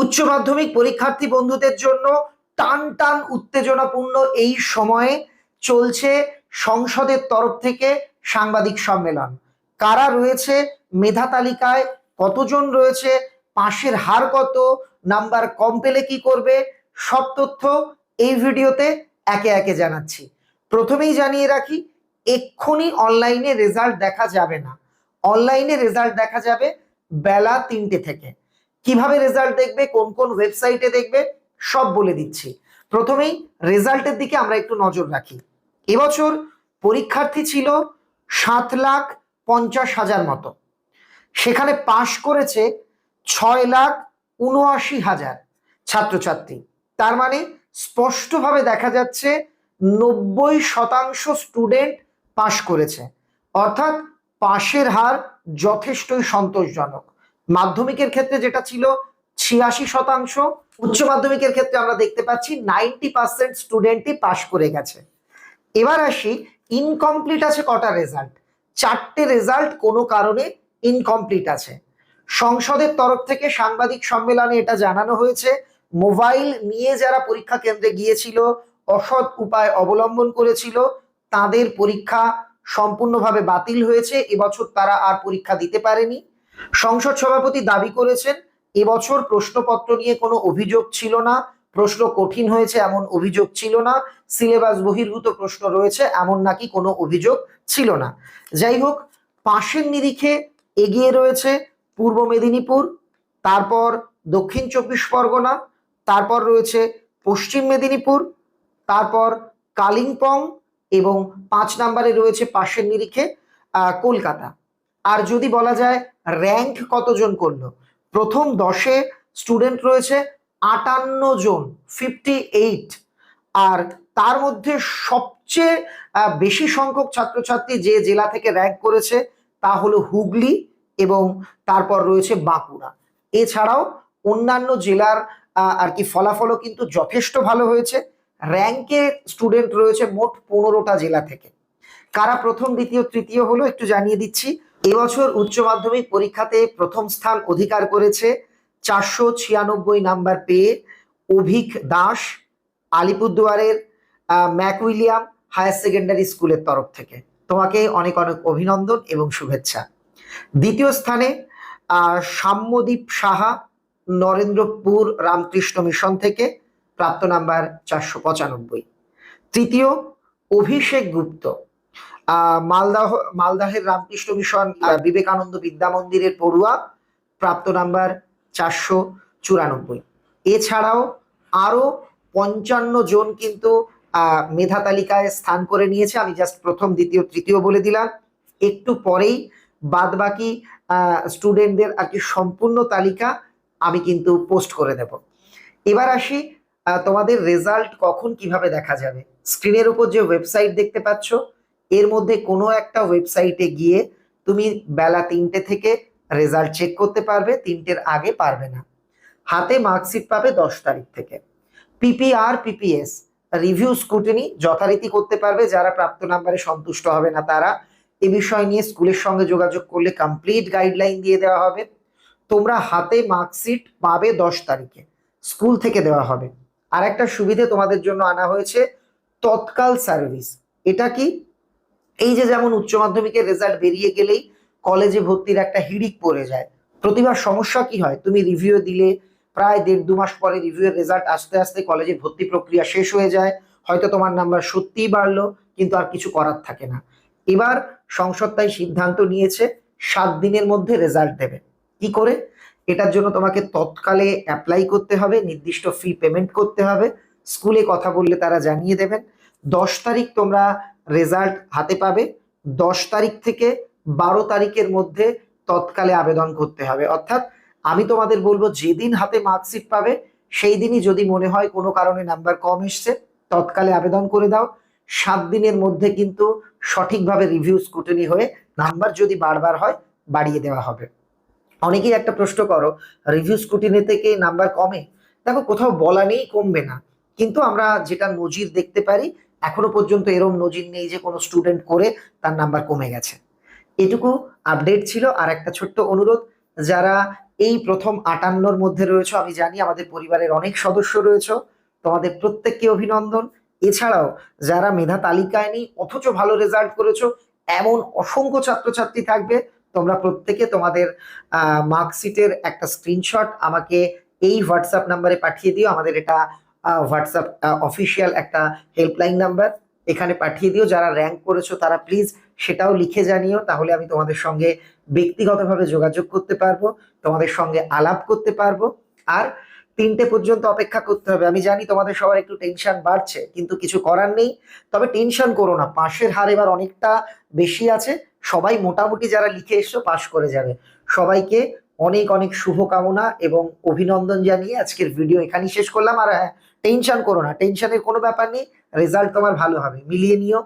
উচ্চ মাধ্যমিক পরীক্ষার্থী বন্ধুদের জন্য টান টান উত্তেজনাপূর্ণ এই সময়ে চলছে সংসদের তরফ থেকে সাংবাদিক সম্মেলন। কারা রয়েছে? মেধা তালিকায় কতজন রয়েছে? পাশের হার কত? নাম্বার কম পেলে কি করবে? সব তথ্য এই ভিডিওতে একে একে জানাচ্ছি। প্রথমেই জানিয়ে রাখি, এক্ষুনি অনলাইনে রেজাল্ট দেখা যাবে না। অনলাইনে রেজাল্ট দেখা যাবে বেলা তিনটে থেকে। কীভাবে রেজাল্ট দেখবে, কোন কোন ওয়েবসাইটে দেখবে, সব বলে দিচ্ছি। প্রথমেই রেজাল্টের দিকে আমরা একটু নজর রাখি। এবছর পরীক্ষার্থী ছিল সাত লাখ পঞ্চাশ হাজার মতো। সেখানে পাশ করেছে ছয় লাখ উনআশি হাজার ছাত্রছাত্রী। তার মানে স্পষ্টভাবে দেখা যাচ্ছে নব্বই শতাংশ স্টুডেন্ট পাশ করেছে। অর্থাৎ পাশের হার যথেষ্টই সন্তোষজনক। মাধ্যমিকের ক্ষেত্রে যেটা ছিল ছিয়াশি শতাংশ, উচ্চ মাধ্যমিকের ক্ষেত্রে আমরা দেখতে পাচ্ছি নাইনটি পার্সেন্ট স্টুডেন্টই পাশ করে গেছে। এবার আসি ইনকমপ্লিট আছে কটা রেজাল্ট চারটে রেজাল্ট কোনো কারণে ইনকমপ্লিট আছে। সংসদের তরফ থেকে সাংবাদিক সম্মেলনে এটা জানানো হয়েছে, মোবাইল নিয়ে যারা পরীক্ষা কেন্দ্রে গিয়েছিল, অসৎ উপায় অবলম্বন করেছিল, তাদের পরীক্ষা সম্পূর্ণভাবে বাতিল হয়েছে, এবছর তারা আর পরীক্ষা দিতে পারেনি। সংসদ সভাপতি দাবি করেছেন, এবছর প্রশ্নপত্র নিয়ে কোনো অভিযোগ ছিল না, প্রশ্ন কঠিন হয়েছে এমন অভিযোগ ছিল না, সিলেবাস বহির্ভূত প্রশ্ন রয়েছে এমন নাকি কোনো অভিযোগ ছিল না। যাই হোক, পাশের নিরিখে এগিয়ে রয়েছে পূর্ব মেদিনীপুর, তারপর দক্ষিণ চব্বিশ পরগনা, তারপর রয়েছে পশ্চিম মেদিনীপুর, তারপর কালিম্পং এবং পাঁচ নম্বরে রয়েছে পাশের নিরিখে কলকাতা। আর যদি বলা যায় র্যাঙ্ক কতজন করল? প্রথম দশে স্টুডেন্ট রয়েছে আটান্ন জন ফিফটি এইট আর তার মধ্যে সবচেয়ে বেশি সংখ্যক ছাত্রছাত্রী যে জেলা থেকে র্যাঙ্ক করেছে তা হলো হুগলি এবং তারপর রয়েছে বাঁকুড়া। এছাড়াও অন্যান্য জেলার আর কি ফলাফলও কিন্তু যথেষ্ট ভালো হয়েছে। র্যাঙ্কে স্টুডেন্ট রয়েছে মোট পনেরোটা জেলা থেকে। কারা প্রথম, দ্বিতীয়, তৃতীয় হলো একটু জানিয়ে দিচ্ছি। এবছর উচ্চ মাধ্যমিক পরীক্ষাতে প্রথম স্থান অধিকার করেছে চারশো ছিয়ানব্বই নাম্বার পেয়ে অভিক দাস আলিপুরদুয়ারের ম্যাক উইলিয়াম হায়ার সেকেন্ডারি স্কুলের তরফ থেকে। তোমাকে অনেক অনেক অভিনন্দন এবং শুভেচ্ছা। দ্বিতীয় স্থানে সাম্যদীপ সাহা নরেন্দ্রপুর রামকৃষ্ণ মিশন থেকে প্রাপ্ত নাম্বার চারশো পঁচানব্বই। তৃতীয়, অভিষেক গুপ্ত মালদাহ মালদাহের রামকৃষ্ণ মিশন বিবেকানন্দ বিদ্যা মন্দিরের পড়ুয়া প্রাপ্ত নাম্বার চারশো চুরানব্বই। এছাড়াও আরও পঞ্চান্ন জন কিন্তু মেধা তালিকায় স্থান করে নিয়েছে। আমি জাস্ট প্রথম দ্বিতীয় তৃতীয় বলে দিলাম। একটু পরেই বাদ বাকি স্টুডেন্টদের আর কি সম্পূর্ণ তালিকা আমি কিন্তু পোস্ট করে দেব। এবার আসি তোমাদের রেজাল্ট কখন কীভাবে দেখা যাবে? স্ক্রিনের উপর যে ওয়েবসাইট দেখতে পাচ্ছ এর মধ্যে কোনো একটা ওয়েবসাইটে গিয়ে তুমি বেলা তিনটে থেকে রেজাল্ট চেক করতে পারবে, তিনটের আগে পারবে না। হাতে মার্কশিট পাবে দশ তারিখ থেকে। পিপিআর পিপিএস রিভিউ স্কুটিনি যথারীতি করতে পারবে। যারা প্রাপ্ত নাম্বারে সন্তুষ্ট হবে না তারা এ বিষয় নিয়ে স্কুলের সঙ্গে যোগাযোগ করলে কমপ্লিট গাইডলাইন দিয়ে দেওয়া হবে। তোমরা হাতে মার্কশিট পাবে দশ তারিখে। স্কুল থেকে দেওয়া হবে। আর একটা সুবিধে তোমাদের জন্য আনা হয়েছে, তৎকাল সার্ভিস এটা কি? এই যে যেমন উচ্চ মাধ্যমিকের রেজাল্ট বেরিয়ে গেলেই কলেজে ভর্তির একটা হিড়িক পড়ে যায়। প্রতিবার সমস্যা কি হয়? তুমি রিভিউ দিলে, প্রায় দেড় দু মাস পরে রিভিউয়ের রেজাল্ট আসতে আসতে কলেজে ভর্তি প্রক্রিয়া শেষ হয়ে যায়। হয়তো তোমার নাম্বার সত্যিই বাড়লো, কিন্তু আর কিছু করার থাকে না। এবার সংসদ তাই সিদ্ধান্ত নিয়েছে, সাত দিনের মধ্যে রেজাল্ট দেবে। কি করে? এটার জন্য তোমাকে তৎকালে অ্যাপ্লাই করতে হবে, নির্দিষ্ট ফি পেমেন্ট করতে হবে। স্কুলে কথা বললে তারা জানিয়ে দেবেন। দশ তারিখ তোমরা রেজাল্ট হাতে পাবে। দশ তারিখ থেকে বারো তারিখের মধ্যে তৎকালে আবেদন করতে হবে। অর্থাৎ আমি তোমাদের বলব, যেদিন হাতে মার্কশিট পাবে সেই দিনই যদি মনে হয় কোনো কারণে নাম্বার কম এসছে, তৎকালে আবেদন করে দাও। সাত দিনের মধ্যে কিন্তু সঠিকভাবে রিভিউ স্কুটিনি হয়ে নাম্বার যদি বারবার হয়, বাড়িয়ে দেওয়া হবে। অনেকেই একটা প্রশ্ন করো রিভিউ স্কুটিনি থেকে নাম্বার কমে? দেখো, কোথাও বলা নেই, কমবে না। কিন্তু আমরা যেটা নজির দেখতে পারি এখনও পর্যন্ত এরম নজির নেই যে কোনো স্টুডেন্ট করে তার নাম্বার কমে গেছে। এটুকু আপডেট ছিল। আর একটা ছোট্ট অনুরোধ, যারা এই প্রথম আটান্নর মধ্যে রয়েছে, আমি জানি আমাদের পরিবারের অনেক সদস্য রয়েছে, তোমাদের প্রত্যেককে অভিনন্দন। এছাড়াও যারা মেধা তালিকায় নেই, অথচ ভালো রেজাল্ট করেছ, এমন অসংখ্য ছাত্রছাত্রী থাকবে। তোমরা প্রত্যেকে তোমাদের মার্কশিটের একটা স্ক্রিনশট আমাকে এই হোয়াটসঅ্যাপ নাম্বারে পাঠিয়ে দিও। আমাদের এটা হোয়াটসঅ্যাপ অফিসিয়াল একটা হেল্পলাইন নাম্বার এখানে পাঠিয়ে দিও, যারা র্যাঙ্ক করেছ তারা প্লিজ সেটাও লিখে জানিও, তাহলে আমি তোমাদের সঙ্গে ব্যক্তিগতভাবে যোগাযোগ করতে পারব, তোমাদের সঙ্গে আলাপ করতে পারব। আর তিনটে পর্যন্ত অপেক্ষা করতে হবে। আমি জানি তোমাদের সবার একটু টেনশন বাড়ছে, কিন্তু কিছু করার নেই। তবে টেনশন করো না, পাশের হার এবার অনেকটা বেশি আছে। সবাই মোটামুটি যারা লিখে এসছো পাশ করে যাবে। সবাইকে অনেক অনেক শুভকামনা এবং অভিনন্দন জানিয়ে আজকের ভিডিও এখানেই শেষ করলাম। আর হ্যাঁ টেনশন করো না টেনশনের কোনো ব্যাপার নেই। রেজাল্ট তোমার ভালো হবে। মিলিয়ে নিও।